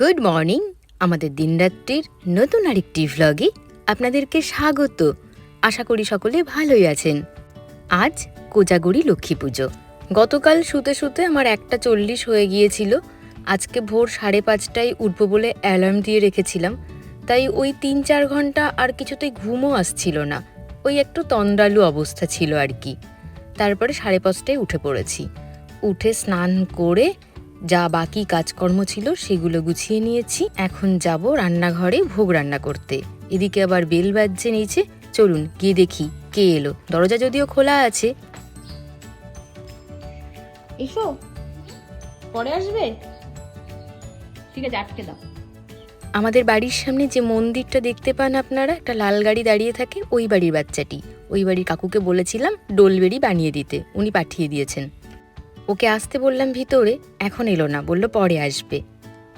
Good morning, আমাদের দিনরাত্রির নতুন আরেকটি ভ্লগে আপনাদেরকে স্বাগত। আশা করি সকলে ভালোই আছেন। আজ কোজাগরি লক্ষ্মী পুজো। গতকাল শুতে শুতে আমার একটা চল্লিশ হয়ে গিয়েছিল। আজকে ভোর সাড়ে পাঁচটায় উঠব বলে অ্যালার্ম দিয়ে রেখেছিলাম। তাই ওই তিন চার ঘণ্টা আর কিছুতেই ঘুমও আসছিল না। ওই একটু তন্দ্রালু অবস্থা ছিল আর কি। তারপরে সাড়ে পাঁচটায় উঠে পড়েছি। উঠে স্নান করে যা বাকি কাজকর্ম ছিল সেগুলো গুছিয়ে নিয়েছি। এখন যাব রান্নাঘরে ভোগ রান্না করতে। এদিকে আবার বেল বাজছে নিচে। চলুন গিয়ে দেখি কে এলো। দরজা যদিও খোলা আছে। এসো। পরে আসবে? ঠিক আছে আটকে দাও। আমাদের বাড়ির সামনে যে মন্দিরটা দেখতে পান আপনারা একটা লাল গাড়ি দাঁড়িয়ে থাকে ওই বাড়ির বাচ্চাটি। ওই বাড়ির কাকুকে বলেছিলাম ডোলবেরি বানিয়ে দিতে। উনি পাঠিয়ে দিয়েছেন। ওকে আসতে বললাম ভিতরে এখন এলো না বলল পরে আসবে।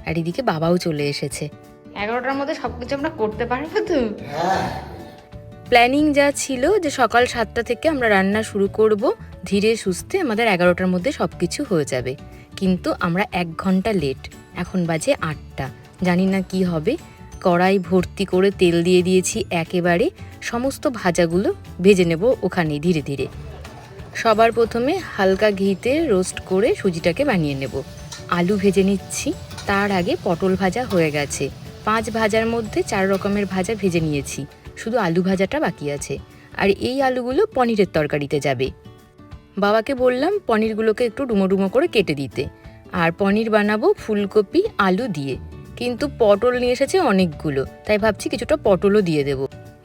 আর এদিকে বাবাও চলে এসেছে। এগারোটার মধ্যে সবকিছু আমরা করতে পারব তো? প্ল্যানিং যা ছিল যে সকাল সাতটা থেকে আমরা রান্না শুরু করব ধীরে সুস্থে আমাদের এগারোটার মধ্যে সব কিছু হয়ে যাবে। কিন্তু আমরা এক ঘণ্টা লেট এখন বাজে আটটা। জানি না কি হবে। কড়াই ভর্তি করে তেল দিয়ে দিয়েছি একেবারে। সমস্ত ভাজাগুলো ভেজে নেব ওখানে ধীরে ধীরে। সবার প্রথমে হালকা ঘিতে রোস্ট করে সুজিটাকে বানিয়ে নেব। আলু ভেজে নিচ্ছি, তার আগে পটল ভাজা হয়ে গেছে। পাঁচ ভাজার মধ্যে চার রকমের ভাজা ভেজে নিয়েছি, শুধু আলু ভাজাটা বাকি আছে। আর এই আলুগুলো পনিরের তরকারিতে যাবে। বাবাকে বললাম পনিরগুলোকে একটু ডুমো ডুমো করে কেটে দিতে। আর পনির বানাবো ফুলকপি, আলু দিয়ে। কিন্তু পটল নিয়ে এসেছে অনেকগুলো, তাই ভাবছি কিছুটা পটলও দিয়ে দেব।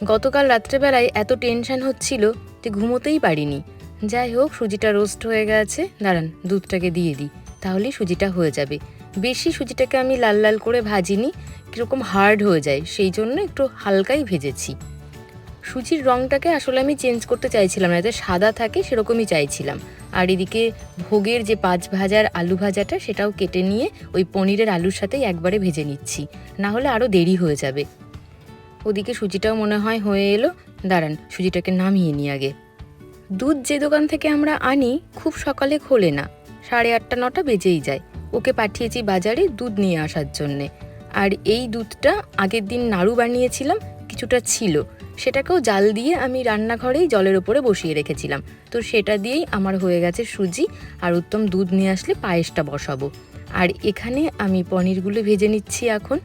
গতকাল রাত্রেবেলায় এত টেনশন হচ্ছিল যে ঘুমোতেই পারিনি। যাই হোক, সুজিটা রোস্ট হয়ে গেছে। দাঁড়ান, দুধটাকে দিয়ে দিই। তাহলেই সুজিটা হয়ে যাবে। বেশি সুজিটাকে আমি লাল লাল করে ভাজিনি, কীরকম হার্ড হয়ে যায়, সেই জন্য একটু হালকাই ভেজেছি। সুজির রঙটাকে আসলে আমি চেঞ্জ করতে চাইছিলাম না, যাতে সাদা থাকে সেরকমই চাইছিলাম। আর এদিকে ভোগের যে পাঁচ ভাজার আলু ভাজাটা, সেটাও কেটে নিয়ে ওই পনিরের আলুর সাথেই একবারে ভেজে নিচ্ছি। না হলে আরও দেরি হয়ে যাবে। ওদিকে সুজিটাও মনে হয় হয়ে এলো। দাঁড়ান, সুজিটাকে নামিয়ে নিই আগে। দুধ যে দোকান থেকে আমরা আনি, খুব সকালে খোলে না। সাড়ে আটটা, নটা বেজেই যায়। ওকে পাঠিয়েছি বাজারে দুধ নিয়ে আসার জন্যে। আর এই দুধটা আগের দিন নাড়ু বানিয়েছিলাম, কিছুটা ছিল। সেটাকেও জাল দিয়ে আমি রান্নাঘরেই জলের ওপরে বসিয়ে রেখেছিলাম। তো সেটা দিয়েই আমার হয়ে গেছে সুজি আর উত্তম দুধ নিয়ে আসলে পায়েসটা বসাবো। আর এখানে আমি পনিরগুলো ভেজে নিচ্ছি এখন।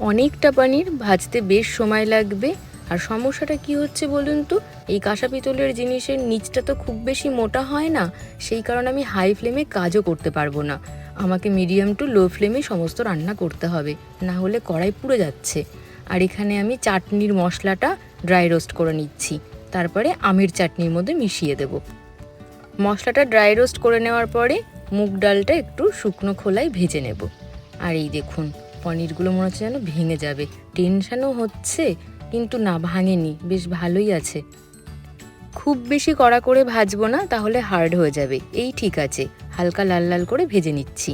অনেকটা পনির ভাজতে বেশ সময় লাগবে। আর সমস্যাটা কি হচ্ছে বলুন তো? এই কাঁসা পিতলের জিনিসের নিচটা তো খুব বেশি মোটা হয় না, সেই কারণে আমি হাই ফ্লেমে কাজও করতে পারব না। আমাকে মিডিয়াম টু লো ফ্লেমে সমস্ত রান্না করতে হবে, না হলে কড়াই পুড়ে যাচ্ছে। আর এখানে আমি চাটনির মশলাটা ড্রাই রোস্ট করে নিচ্ছি, তারপরে আমের চাটনির মধ্যে মিশিয়ে দেব। মশলাটা ড্রাই রোস্ট করে নেওয়ার পরে মুগ ডালটা একটু শুকনো খোলায় ভেজে নেব। আর এই দেখুন, পনিরগুলো মনে হচ্ছে যেন ভেঙে যাবে টেনশানও হচ্ছে। কিন্তু না ভাঙেনি, বেশ ভালোই আছে। খুব বেশি কড়া করে ভাজবো না, তাহলে হার্ড হয়ে যাবে। এই ঠিক আছে, হালকা লাল লাল করে ভেজে নিচ্ছি।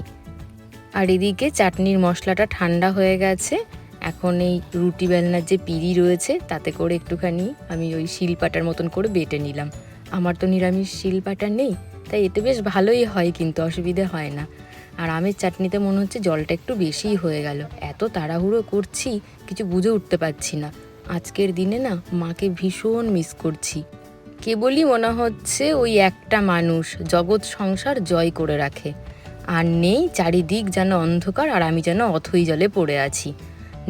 আর এদিকে চাটনির মশলাটা ঠান্ডা হয়ে গেছে। এখন এই রুটি বেলনার যে পিড়ি রয়েছে, তাতে করে একটুখানি আমি ওই শিলপাটার মতন করে বেটে নিলাম। আমার তো নিরামিষ শিলপাটা নেই, তাই এতে বেশ ভালোই হয় কিন্তু, অসুবিধে হয় না। আর আমের চাটনিতে মনে হচ্ছে জলটা একটু বেশিই হয়ে গেল। এত তাড়াহুড়ো করছি, কিছু বুঝে উঠতে পারছি না। আজকের দিনে না মাকে ভীষণ মিস করছি। কেবলই মনে হচ্ছে ওই একটা মানুষ জগৎ সংসার জয় করে রাখে। আর নেই চারিদিক যেন অন্ধকার আর আমি যেন অথই জলে পড়ে আছি।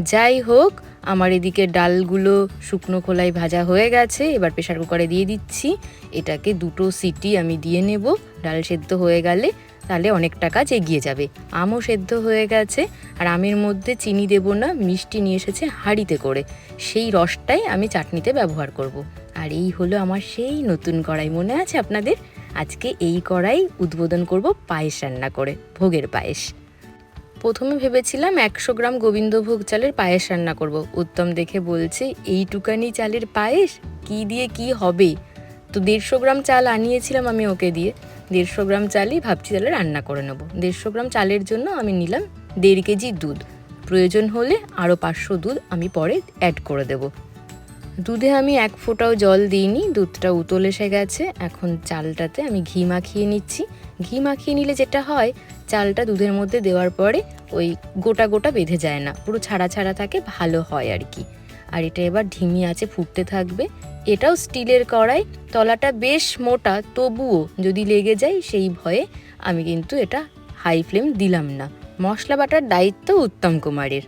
যাই হোক, আমার এদিকে ডালগুলো শুকনো খোলায় ভাজা হয়ে গেছে, এবার প্রেশার কুকারে দিয়ে দিচ্ছি। এটাকে দুটো সিটি আমি দিয়ে নেব, ডাল সেদ্ধ হয়ে গেলে তাহলে অনেকটা কাজ এগিয়ে যাবে। আমও সেদ্ধ হয়ে গেছে, আর আমের মধ্যে চিনি দেব না, মিষ্টি নিয়ে এসেছে হাঁড়িতে করে। সেই রসটাই আমি চাটনিতে ব্যবহার করব। আর এই হলো আমার সেই নতুন কড়াই, মনে আছে আপনাদের? আজকে এই কড়াই উদ্বোধন করব পায়েস রান্না করে, ভোগের পায়েস। প্রথমে ভেবেছিলাম একশো গ্রাম গোবিন্দভোগ চালের পায়েস রান্না করব। উত্তম দেখে বলছে, এইটুকানি চালের পায়েস? কি দিয়ে কি হবে? তো দেড়শো গ্রাম চাল আনিয়েছিলাম আমি ওকে দিয়ে। দেড়শো গ্রাম চালই ভাবছি তাহলে রান্না করে নেব। দেড়শো গ্রাম চালের জন্য আমি নিলাম দেড় কেজি দুধ। প্রয়োজন হলে আরও পাঁচশো দুধ আমি পরে অ্যাড করে দেব। দুধে আমি এক ফোঁটাও জল দিইনি, দুধটা উতল এসে গেছে। এখন চালটাতে আমি ঘি মাখিয়ে নিচ্ছি। ঘি মাখিয়ে নিলে যেটা হয়, চালটা দুধের মধ্যে দেওয়ার পরে ওই গোটা গোটা বেঁধে যায় না, পুরো ছাড়া ছাড়া থাকে, ভালো হয় আর কি। আর এটা এবার ঢিমি আছে, ফুটতে থাকবে। এটাও স্টিলের কড়াই, তলাটা বেশ মোটা, তবুও যদি লেগে যায় সেই ভয়ে আমি কিন্তু এটা হাই ফ্লেম দিলাম না। মশলা বাটার দায়িত্ব উত্তম কুমারের।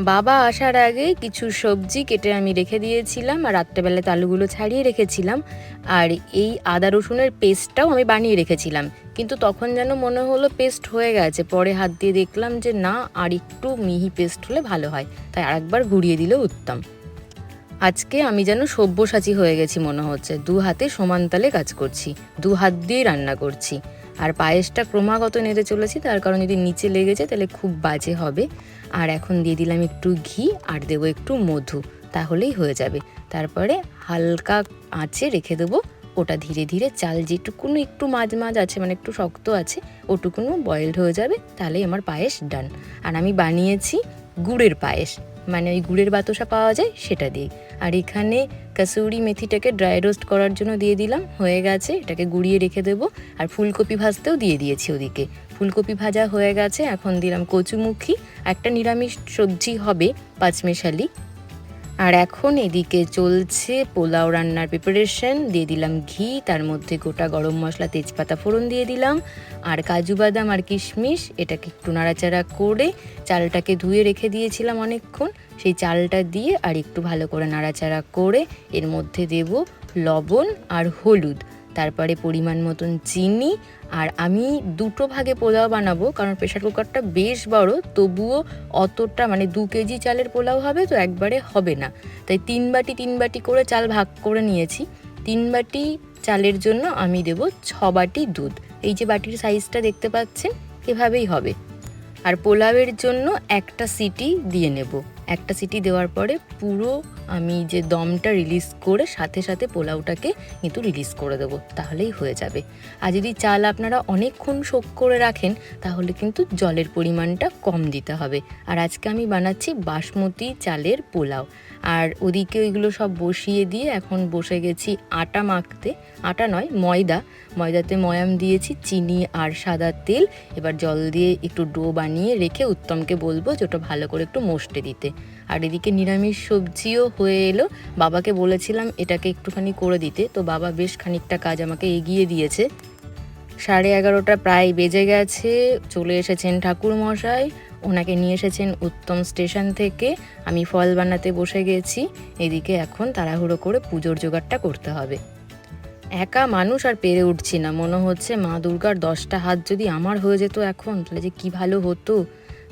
বাবা আসার আগে কিছু সবজি কেটে আমি রেখে দিয়েছিলাম আর রাত্রেবেলায় আলুগুলো ছাড়িয়ে রেখেছিলাম। আর এই আদা রসুনের পেস্টটাও আমি বানিয়ে রেখেছিলাম। কিন্তু তখন যেন মনে হলো পেস্ট হয়ে গেছে। পরে হাত দিয়ে দেখলাম যে না, আর একটু মিহি পেস্ট হলে ভালো হয়। তাই আরেকবার ঘুরিয়ে দিলে উত্তম। আজকে আমি যেন সব্যসাচী হয়ে গেছি মনে হচ্ছে। দু হাতে সমান তালে কাজ করছি, দু হাত দিয়েই রান্না করছি। আর পায়েসটা ক্রমাগত নেড়ে চলেছি, তার কারণ যদি নিচে লেগেছে তাহলে খুব বাজে হবে। আর এখন দিয়ে দিলাম একটু ঘি আর দেবো একটু মধু, তাহলেই হয়ে যাবে। তারপরে হালকা আঁচে রেখে দেবো, ওটা ধীরে ধীরে চাল যেটুকুনো একটু মাঝ মাঝ আছে মানে একটু শক্ত আছে, ওটুকুনো বয়েলড হয়ে যাবে, তাহলেই আমার পায়েস ডান আর আমি বানিয়েছি গুড়ের পায়েস। মানে ওই গুড়ের বাতাসা পাওয়া যায় সেটা দিই আর এখানে কাসুরি মেথিটাকে ড্রাই রোস্ট করার জন্য দিয়ে দিলাম, হয়ে গেছে, এটাকে গুড়িয়ে রেখে দেবো। আর ফুলকপি ভাজতেও দিয়ে দিয়েছি ওদিকে। ফুলকপি ভাজা হয়ে গেছে, এখন দিলাম কচুমুখী। একটা নিরামিষ সবজি হবে পাঁচমেশালি। আর এখন এদিকে চলছে পোলাও রান্নার প্রিপারেশন দিয়ে দিলাম ঘি, তার মধ্যে গোটা গরম মশলা, তেজপাতা, ফোড়ন দিয়ে দিলাম। আর কাজু বাদাম আর কিশমিশ, এটাকে একটু নাড়াচাড়া করে চালটাকে ধুয়ে রেখে দিয়েছিলাম অনেকক্ষণ। সেই চালটা দিয়ে আর একটু ভালো করে নাড়াচাড়া করে এর মধ্যে দেব লবণ আর হলুদ। তারপরে পরিমাণ মতন চিনি, আর আমি দুটো ভাগে পোলাও বানাবো, কারণ প্রেশার কুকারটা বেশ বড়, তবুও অতটা মানে দু কেজি চালের পোলাও হবে তো একবারে হবে না। তাই তিন বাটি তিন বাটি করে চাল ভাগ করে নিয়েছি। তিন বাটি চালের জন্য আমি দেব ছ বাটি দুধ। এই যে বাটির সাইজটা দেখতে পাচ্ছেন, এভাবেই হবে। আর পোলাওয়ের জন্য একটা সিটি দিয়ে নেব। একটা সিটি দেওয়ার পরে পুরো আমি যে দমটা রিলিজ করে সাথে সাথে পোলাওটাকে কিন্তু রিলিজ করে দেবো। তাহলেই হয়ে যাবে। আর যদি চাল আপনারা অনেকক্ষণ শোক করে রাখেন, তাহলে কিন্তু জলের পরিমাণটা কম দিতে হবে। আর আজকে আমি বানাচ্ছি বাসমতি চালের পোলাও। আর ওদিকে ওইগুলো সব বসিয়ে দিয়ে এখন বসে গেছি আটা মাখতে। আটা নয়, ময়দা। ময়দাতে ময়াম দিয়েছি চিনি আর সাদা তেল। এবার জল দিয়ে একটু ডো বানিয়ে রেখে উত্তমকে বলব যে ওটা ভালো করে একটু মোষটে দিতে। আর এদিকে নিরামিষ সবজিও হয়ে এলো। বাবাকে বলেছিলাম এটাকে একটুখানি করে দিতে। তো বাবা বেশ খানিকটা কাজ আমাকে এগিয়ে দিয়েছে। সাড়ে এগারোটা প্রায় বেজে গেছে। চলে এসেছেন ঠাকুর মশাই ওনাকে নিয়ে এসেছেন উত্তম স্টেশন থেকে। আমি ফল বানাতে বসে গেছি। এদিকে এখন তাড়াহুড়ো করে পুজোর জোগাড়টা করতে হবে। একা মানুষ আর পেরে উঠছি না। মনে হচ্ছে মা দুর্গার দশটা হাত যদি আমার হয়ে যেত এখন, তাহলে যে কি ভালো হতো?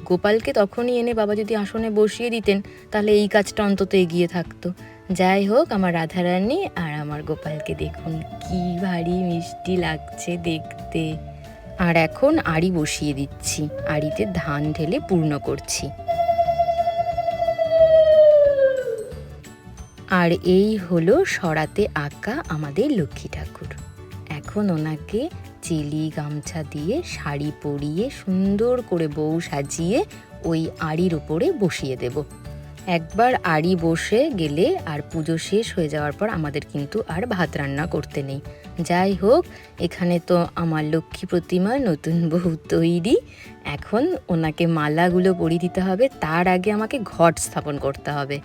গোপালকে তখনই এনে বাবা যদি আসনে বসিয়ে দিতেন, তাহলে এই কাজটা অন্তত এগিয়ে থাকতো। যাই হোক, আমার রাধারানী আর আমার গোপালকে দেখুন, কি ভারী মিষ্টি লাগছে দেখতে। আর এখন আড়ি বসিয়ে দিচ্ছি। আড়িতে ধান ঢেলে পূর্ণ করছি। আর এই হলো সরাতে আঁকা আমাদের লক্ষ্মী ঠাকুর। এখন ওনাকে চিলি গামছা দিয়ে শাড়ি পরিয়ে সুন্দর করে বউ সাজিয়ে ওই আড়ির ওপরে বসিয়ে দেব। একবার আড়ি বসে গেলে আর পুজো শেষ হয়ে যাওয়ার পর আমাদের কিন্তু আর ভাত রান্না করতে নেই। যাই হোক, এখানে তো আমার লক্ষ্মী প্রতিমা, নতুন বহু তৈরি। এখন ওনাকে মালাগুলো পরিয়ে দিতে হবে। তার আগে আমাকে ঘট স্থাপন করতে হবে।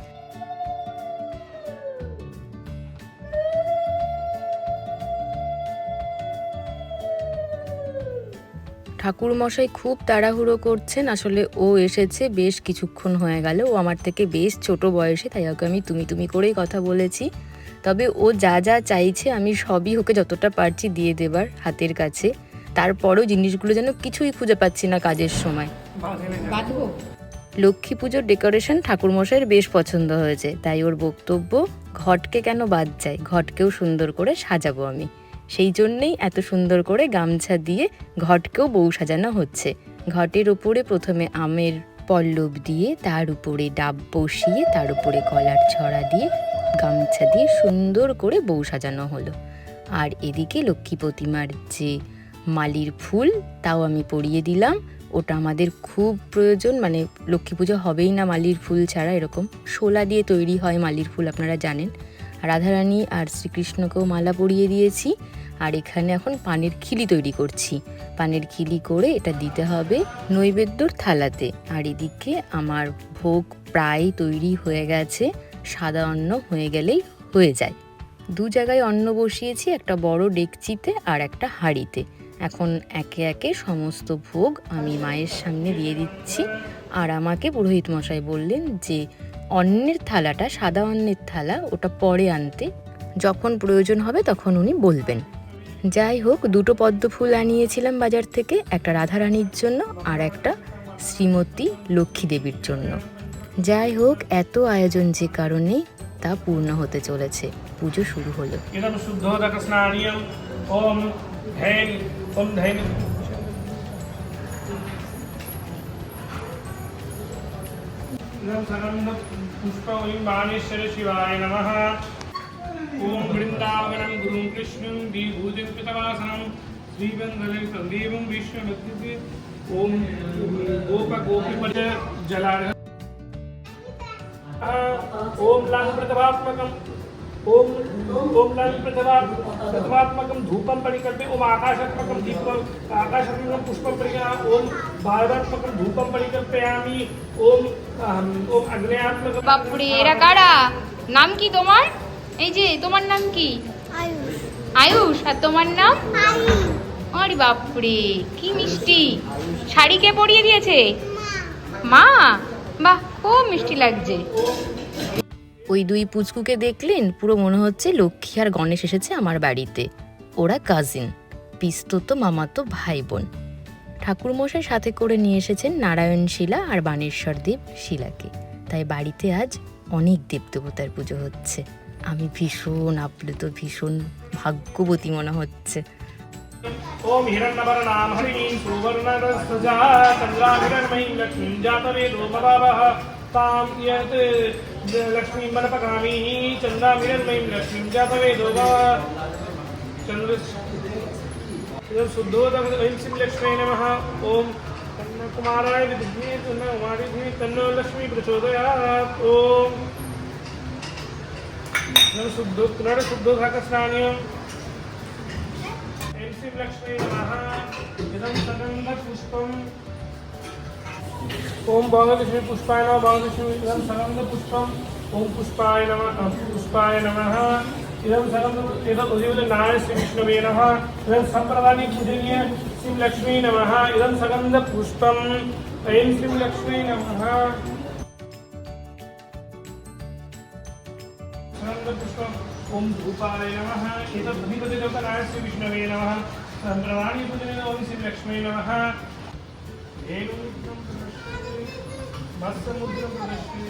ঠাকুর মশাই খুব তাড়াহুড়ো করছেন। আসলে ও এসেছে বেশ কিছুক্ষণ হয়ে গেল। ও আমার থেকে বেশ ছোট বয়সে তাই ওকে আমি তুমি তুমি করেই কথা বলেছি। তবে ও যা যা চাইছে আমি সবই ওকে যতটা পারছি দিয়ে দেবার হাতের কাছে। তারপরেও জিনিসগুলো যেন কিছুই খুঁজে পাচ্ছি না কাজের সময়। লক্ষ্মী পুজোর ডেকোরেশন ঠাকুরমশাইয়ের বেশ পছন্দ হয়েছে তাই ওর বক্তব্য ঘটকে কেন বাদ যায় ঘটকেও সুন্দর করে সাজাবো আমি। সেই জন্যেই এত সুন্দর করে গামছা দিয়ে ঘটকেও বউ সাজানো হচ্ছে। ঘটের উপরে প্রথমে আমের পল্লব দিয়ে, তার উপরে ডাব বসিয়ে, তার উপরে কলার ছড়া দিয়ে, গামছা দিয়ে সুন্দর করে বউ সাজানো হলো। আর এদিকে লক্ষ্মী প্রতিমার যে মালির ফুল, তাও আমি পরিয়ে দিলাম। ওটা আমাদের খুব প্রয়োজন মানে লক্ষ্মী পুজো হবেই না মালির ফুল ছাড়া, এরকম শোলা দিয়ে তৈরি হয় মালির ফুল, আপনারা জানেন। রাধারানী আর শ্রীকৃষ্ণকেও মালা পরিয়ে দিয়েছি। আর এখানে এখন পানের খিলি তৈরি করছি। পানের খিলি করে এটা দিতে হবে নৈবেদ্যর থালাতে। আর এদিকে আমার ভোগ প্রায় তৈরি হয়ে গেছে, সাদা অন্ন হয়ে গেলেই হয়ে যায়। দু জায়গায় অন্ন বসিয়েছি, একটা বড় ডেকচিতে আর একটা হাঁড়িতে। এখন একে একে সমস্ত ভোগ আমি মায়ের সামনে দিয়ে দিচ্ছি। আর আমাকে পুরোহিত মশাই বললেন যে, অন্নের থালাটা, সাদা অন্নের থালা, ওটা পরে আনতে। যখন প্রয়োজন হবে তখন উনি বলবেন। যাই হোক, দুটো পদ্ম ফুল আনিয়েছিলাম বাজার থেকে, একটা রাধারানীর জন্য আর একটা শ্রীমতী লক্ষ্মী দেবীর জন্য। যাই হোক, এত আয়োজন যে কারণে তা পূর্ণ হতে চলেছে। পুজো শুরু হলো। পুষ্প শিবায় নমঃ। धैं ॐ धैं इदं सगन्धपुष्पवलिं बाणेश्वर शिवाय नमः ॐ वृन्दावनं गुरुं कृष्णं विभूतिं कृतवासनं श्रीबन्धनं देवं विश्वमद्युते ॐ गोपगोपीपद जलार्ह ओम लांग प्रथमात्मकम ओम ओम लांग प्रथमा प्रथमात्मकम धूपम परिकल्पे ओम आकाशात्मकम दीपम आकाशात्मकम पुष्पम परिकल्पे ओम भावात्मकम धूपम परिकल्पयामि ओम अहम ओम अग्नयात्मकम বাপরে এরা কারা নাম কি তোমার এই যে, তোমার নাম কি? আয়ুষ। আর তোমার নাম? আরে বাপরে, কি মিষ্টি। শাড়ি কে পরিয়ে দিয়েছে? মা। বাহ, খুব মিষ্টি লাগছে। ওই দুই পুচকুকে দেখলেন, পুরো মনে হচ্ছে লক্ষ্মী আর গণেশ এসেছে আমার বাড়িতে। ওরা কাজিন পিস্তত মামাতো ভাই বোন ঠাকুরমশাই সাথে করে নিয়ে এসেছেন নারায়ণ শিলা আর বানেশ্বর দেব শিলাকে। তাই বাড়িতে আজ অনেক দেবদেবতার পুজো হচ্ছে। আমি ভীষণ আপ্লুত ভীষণ ভাগ্যবতী মনে হচ্ছে। ॐ হিরণ্যবর্ণাম হরিণীম সুবর্ণরস্তজা কল্লাহিরণ্ময়ীম লক্ষ্মীম জাতবেদো ভবাবহ তাম ইয়ত লক্ষ্মীম বনপকামি চন্দ্রাম হিরণ্ময়ীম লক্ষ্মীম জাতবেদো ভব চন্দ্র শুদ্ধোদয়িম লক্ষ্মী নমঃ शुद्धो पुनर्शुद्धोदकस्नानीयम् ऐं श्रीं लक्ष्मी नमः। इदं सगन्धपुष्पम् ॐ भगवलक्ष्मी पुष्पाय नमः भगवलक्ष्मी इदं सगन्धपुष्पम् ॐ पुष्पाय नमः पुष्पाय नमः। इदं सगन्ध इदम् उदयनारायण श्रीविष्णवे नमः। इदं पूजनीय श्रीं लक्ष्मी नमः। इदं सगन्धपुष्पम् ऐं श्रीं लक्ष्मी नमः। ओम भूपाय नमः। एतद्धिपतिदेवतनाय श्रीविष्णवे नमः। सहस्रवाणी पूजने ओम श्रीलक्ष्मी नमः धेनुमुद्रं प्रदर्शये मत्स्यमुद्रं प्रदर्शये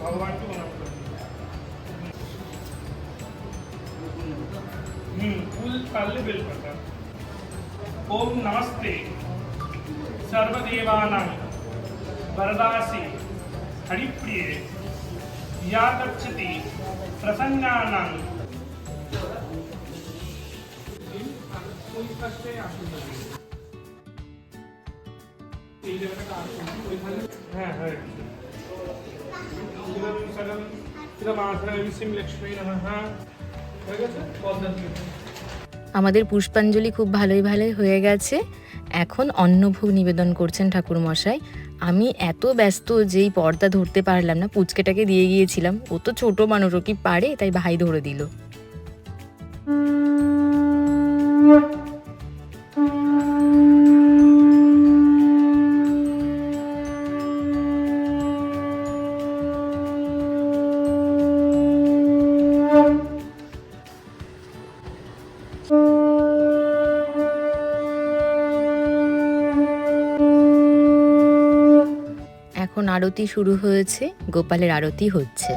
ভগবানকে প্রণাম করি हम्म फूल काले बेल पत्ता ओम नमस्ते सर्वदेवानां वरदासि हरिप्रिये या गच्छति प्रसन्नानां হ্যাঁ হ্যাঁ হয়ে গেছে? পদ্মা আমাদের পুষ্পাঞ্জলি খুব ভালোই ভালোই হয়ে গেছে। এখন অন্নভোগ নিবেদন করছেন ঠাকুরমশাই। আমি এত ব্যস্ত যেই পর্দা ধরতে পারলাম না, পুচকেটাকে দিয়ে গিয়েছিলাম। ও তো ছোট মানুষ, ও কি পারে? তাই ভাই ধরে দিল। আরতি শুরু হয়েছে, গোপালের আরতি হচ্ছে।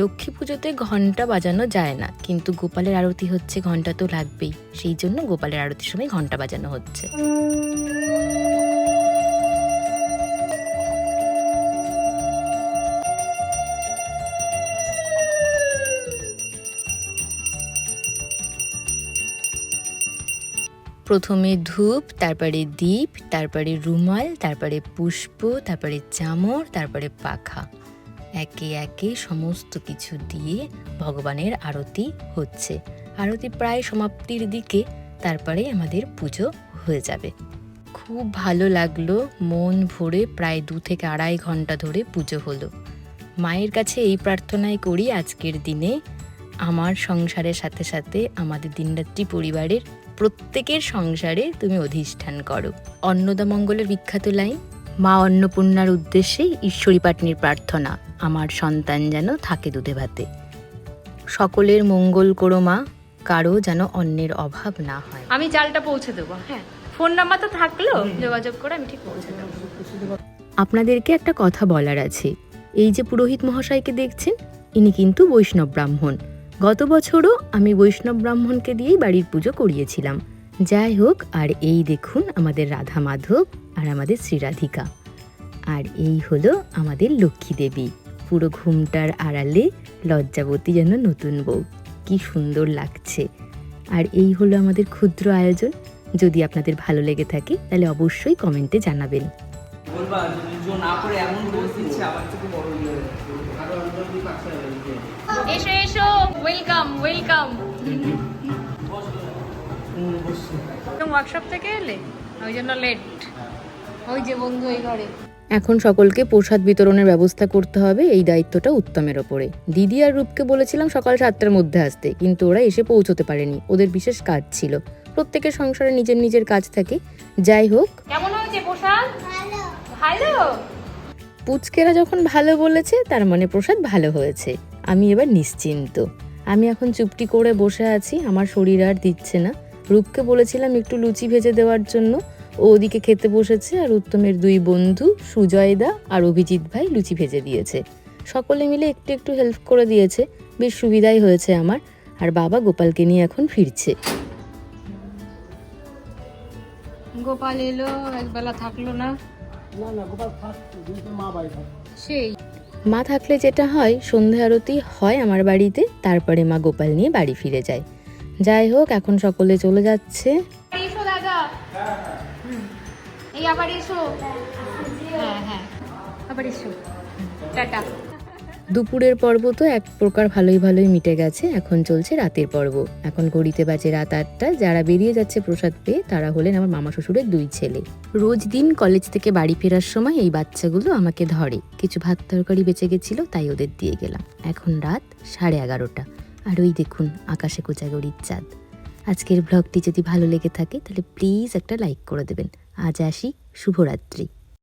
লক্ষ্মী পুজোতে ঘণ্টা বাজানো যায় না, কিন্তু গোপালের আরতি হচ্ছে ঘণ্টা তো লাগবেই। সেই জন্য গোপালের আরতির সময় ঘণ্টা বাজানো হচ্ছে। প্রথমে ধূপ, তারপরে দীপ তারপরে রুমাল, তারপরে পুষ্প, তারপরে চামর, তারপরে পাখা। একে একে সমস্ত কিছু দিয়ে ভগবানের আরতি হচ্ছে। আরতি প্রায় সমাপ্তির দিকে, তারপরে আমাদের পুজো হয়ে যাবে। খুব ভালো লাগল, মন ভরে প্রায় দু থেকে আড়াই ঘণ্টা ধরে পুজো হলো। মায়ের কাছে এই প্রার্থনাই করি আজকের দিনে। আমার সংসারের সাথে সাথে আমাদের দিনরাত্রি পরিবারের প্রত্যেকের সংসারে তুমি অধিষ্ঠান করো। অন্নদা মঙ্গলের বিখ্যাত লাইন মা অন্নপূর্ণার উদ্দেশ্যে ঈশ্বরী পাটনির প্রার্থনা আমার সন্তান যেন থাকে দুধে ভাতে। সকলের মঙ্গল করো মা কারও যেন অন্যের অভাব না হয়। আমি চালটা পৌঁছে দেবো হ্যাঁ। ফোন নাম্বার তো থাকল যোগাযোগ করে আমি ঠিক পৌঁছে দেবো। আপনাদেরকে একটা কথা বলার আছে। এই যে পুরোহিত মহাশয়কে দেখছেন ইনি কিন্তু বৈষ্ণব ব্রাহ্মণ। গত বছরও আমি বৈষ্ণব ব্রাহ্মণকে দিয়েই বাড়ির পুজো করিয়েছিলাম। যাই হোক, আর এই দেখুন আমাদের রাধা মাধব আর আমাদের শ্রীরাধিকা আর এই হলো আমাদের লক্ষ্মী দেবী। পুরো ঘুমটার আড়ালে লজ্জাবতী যেন নতুন বউ। কি সুন্দর লাগছে। আর এই হলো আমাদের ক্ষুদ্র আয়োজন। যদি আপনাদের ভালো লেগে থাকে, তাহলে অবশ্যই কমেন্টে জানাবেন। না করে এমন ইয়ে আরও অন্তর দিয়ে পাচ্ছে এসো এসো। ওয়েলকাম ওয়েলকাম ওয়ার্কশপ থেকে এলে? ওই জন্য লেট ওই যে বন্ধু এই ঘরে। এখন সকলকে প্রসাদ বিতরণের ব্যবস্থা করতে হবে এই দায়িত্বটা উত্তমের ওপরে। দিদি আর রূপকে বলেছিলাম সকাল সাতটার মধ্যে আসতে কিন্তু ওরা এসে পৌঁছতে পারেনি। ওদের বিশেষ কাজ ছিল। প্রত্যেকের সংসারে নিজের নিজের কাজ থাকে। যাই হোক। কেমন হয়েছে প্রসাদ? ভালো? পুচকেরা যখন ভালো বলেছে, তার মানে প্রসাদ ভালো হয়েছে। আমি এবার নিশ্চিন্ত। আমি এখন চুপটি করে বসে আছি, আমার শরীর আর দিচ্ছে না। রূপকে বলেছিলাম একটু লুচি ভেজে দেওয়ার জন্য। ও ওদিকে খেতে বসেছে, আর উত্তমের দুই বন্ধু, সুজয়দা আর অভিজিৎ ভাই, লুচি ভেজে দিয়েছে। সকলে মিলে একটু একটু হেল্প করে দিয়েছে। বেশ সুবিধাই হয়েছে আমার। আর বাবা গোপালকে নিয়ে এখন ফিরছে। গোপাল এলো, একবেলা থাকল না। সেই। মা থাকলে যেটা হয় সন্ধে আরতি হয় আমার বাড়িতে তারপরে মা গোপাল নিয়ে বাড়ি ফিরে যায়। যাই হোক এখন সকলে চলে যাচ্ছে। এসো দাদা। এই আবার এসো। হ্যাঁ হ্যাঁ। আবার এসো। টাটা। দুপুরের পর্ব তো এক প্রকার ভালোই ভালোই মিটে গেছে, এখন চলছে রাতের পর্ব। এখন ঘড়িতে বাজে রাত আটটা, যারা বেরিয়ে যাচ্ছে প্রসাদ পেয়ে, তারা হলেন আমার মামা শ্বশুরের দুই ছেলে। রোজ দিন কলেজ থেকে বাড়ি ফেরার সময় এই বাচ্চাগুলো আমাকে ধরে। কিছু ভাত তরকারি বেঁচে গেছিল, তাই ওদের দিয়ে গেলাম। এখন রাত সাড়ে এগারোটা। আর ওই দেখুন, আকাশে কোচাগড়ির চাঁদ। আজকের ব্লগটি যদি ভালো লেগে থাকে, তাহলে প্লিজ একটা লাইক করে দেবেন। আজ আসি, শুভরাত্রি।